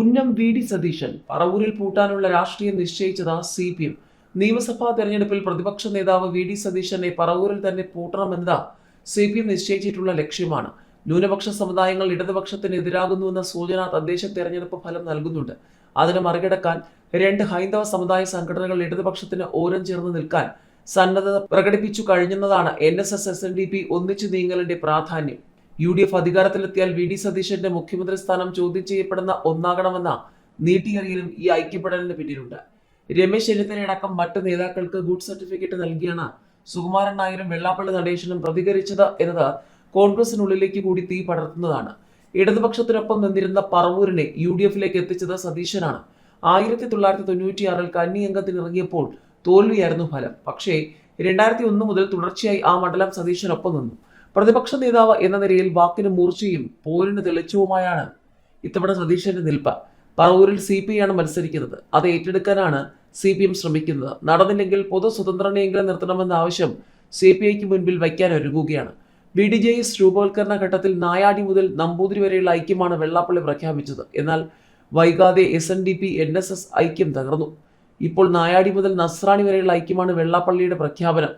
ഉന്നം V D Satheesan പറവൂരിൽ പൂട്ടാനുള്ള രാഷ്ട്രീയം നിശ്ചയിച്ചത് സി പി എം. നിയമസഭാ തെരഞ്ഞെടുപ്പിൽ പ്രതിപക്ഷ നേതാവ് വി ഡി സതീശനെ പറവൂരിൽ തന്നെ പൂട്ടണമെന്നത് സി പി എം നിശ്ചയിച്ചിട്ടുള്ള ലക്ഷ്യമാണ്. ന്യൂനപക്ഷ സമുദായങ്ങൾ ഇടതുപക്ഷത്തിന് എതിരാകുന്നുവെന്ന സൂചന തദ്ദേശ തെരഞ്ഞെടുപ്പ് ഫലം നൽകുന്നുണ്ട്. അതിനെ മറികടക്കാൻ രണ്ട് ഹൈന്ദവ സമുദായ സംഘടനകൾ ഇടതുപക്ഷത്തിന് ഓരം ചേർന്ന് നിൽക്കാൻ സന്നദ്ധത പ്രകടിപ്പിച്ചു കഴിഞ്ഞെന്നതാണ് N S S S N D P ഒന്നിച്ചു നീങ്ങലിന്റെ പ്രാധാന്യം. യു ഡി എഫ് അധികാരത്തിലെത്തിയാൽ വി ഡി സതീശന്റെ മുഖ്യമന്ത്രി സ്ഥാനം ചോദ്യം ചെയ്യപ്പെടുന്ന ഒന്നാകണമെന്ന നീട്ടിയറിയലും ഈ ഐക്യപ്പെടലിന് പിന്നിലുണ്ട്. രമേശ് ചെന്നിത്തലയടക്കം മറ്റ് നേതാക്കൾക്ക് ഗുഡ് സർട്ടിഫിക്കറ്റ് നൽകിയാണ് സുകുമാരൻ നായരും വെള്ളാപ്പള്ളി നടേശനും പ്രതികരിച്ചത് എന്നത് കോൺഗ്രസിനുള്ളിലേക്ക് കൂടി തീ പടർത്തുന്നതാണ്. ഇടതുപക്ഷത്തിനൊപ്പം നിന്നിരുന്ന പറവൂരിനെ യു ഡി എഫിലേക്ക് എത്തിച്ചത് സതീശനാണ്. ആയിരത്തി തൊള്ളായിരത്തി തൊണ്ണൂറ്റിയാറിൽ കന്നി അംഗത്തിനിറങ്ങിയപ്പോൾ തോൽവിയായിരുന്നു ഫലം. പക്ഷേ രണ്ടായിരത്തി ഒന്ന് മുതൽ തുടർച്ചയായി ആ മണ്ഡലം സതീശനൊപ്പം നിന്നു. പ്രതിപക്ഷ നേതാവ് എന്ന നിലയിൽ വാക്കിന് മൂർച്ചയും പോരിന് തെളിച്ചവുമായാണ് ഇത്തവണ സതീശന്റെ നിൽപ്പ്. പറവൂരിൽ സി പി ആണ് മത്സരിക്കുന്നത്. അത് ഏറ്റെടുക്കാനാണ് സി പി എം ശ്രമിക്കുന്നത്. നടന്നില്ലെങ്കിൽ പൊതു സ്വതന്ത്രനെയെങ്കിലും നിർത്തണമെന്ന ആവശ്യം സി പി ഐക്ക് മുൻപിൽ വയ്ക്കാൻ ഒരുങ്ങുകയാണ്. ബി ഡി ജെ എസ് രൂപവൽക്കരണ ഘട്ടത്തിൽ നായാടി മുതൽ നമ്പൂതിരി വരെയുള്ള ഐക്യമാണ് വെള്ളാപ്പള്ളി പ്രഖ്യാപിച്ചത്. എന്നാൽ വൈകാതെ S N D P N S S ഐക്യം തകർന്നു. ഇപ്പോൾ നായാടി മുതൽ നസ്രാണി വരെയുള്ള ഐക്യമാണ് വെള്ളാപ്പള്ളിയുടെ പ്രഖ്യാപനം.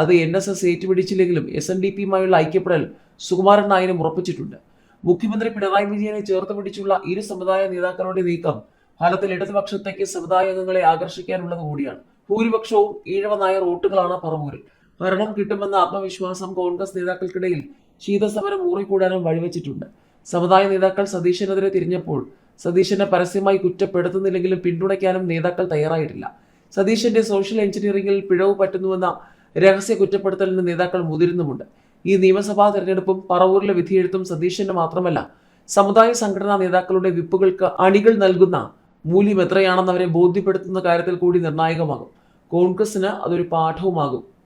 അത് എൻ എസ് എസ് ഏറ്റുപിടിച്ചില്ലെങ്കിലും എസ് എൻ ഡി പിയുമായുള്ള ഐക്യപ്പെടൽ സുകുമാരൻ നായരും ഉറപ്പിച്ചിട്ടുണ്ട്. മുഖ്യമന്ത്രി പിണറായി വിജയനെ ചേർത്ത് പിടിച്ചുള്ള ഇരു സമുദായ നേതാക്കളുടെ നീക്കം ഫലത്തിൽ ഇടതുപക്ഷത്തേക്ക് സമുദായ അംഗങ്ങളെ ആകർഷിക്കാനുള്ളത് കൂടിയാണ്. ഭൂരിപക്ഷവും ഈഴവ നായർ വോട്ടുകളാണ് പറവൂരിൽ. ഭരണം കിട്ടുമെന്ന ആത്മവിശ്വാസം കോൺഗ്രസ് നേതാക്കൾക്കിടയിൽ ശീതസമരം ഊറിക്കൂടാനും വഴിവെച്ചിട്ടുണ്ട്. സമുദായ നേതാക്കൾ സതീശനെതിരെ തിരിഞ്ഞപ്പോൾ സതീശനെ പരസ്യമായി കുറ്റപ്പെടുത്തുന്നില്ലെങ്കിലും പിന്തുണയ്ക്കാനും നേതാക്കൾ തയ്യാറായിട്ടില്ല. സതീശന്റെ സോഷ്യൽ എഞ്ചിനീയറിംഗിൽ പിഴവ് പറ്റുന്നുവെന്ന രഹസ്യ കുറ്റപ്പെടുത്തലിന് നേതാക്കൾ മുതിരുന്നുമുണ്ട്. ഈ നിയമസഭാ തെരഞ്ഞെടുപ്പും പറവൂരിലെ വിധിയെഴുത്തും സതീശന്റെ മാത്രമല്ല സമുദായ സംഘടനാ നേതാക്കളുടെ വിപ്പുകൾക്ക് അണികൾ നൽകുന്ന മൂല്യം എത്രയാണെന്ന് അവരെ ബോധ്യപ്പെടുത്തുന്ന കാര്യത്തിൽ കൂടി നിർണായകമാകും. കോൺഗ്രസിന് അതൊരു പാഠവുമാകും.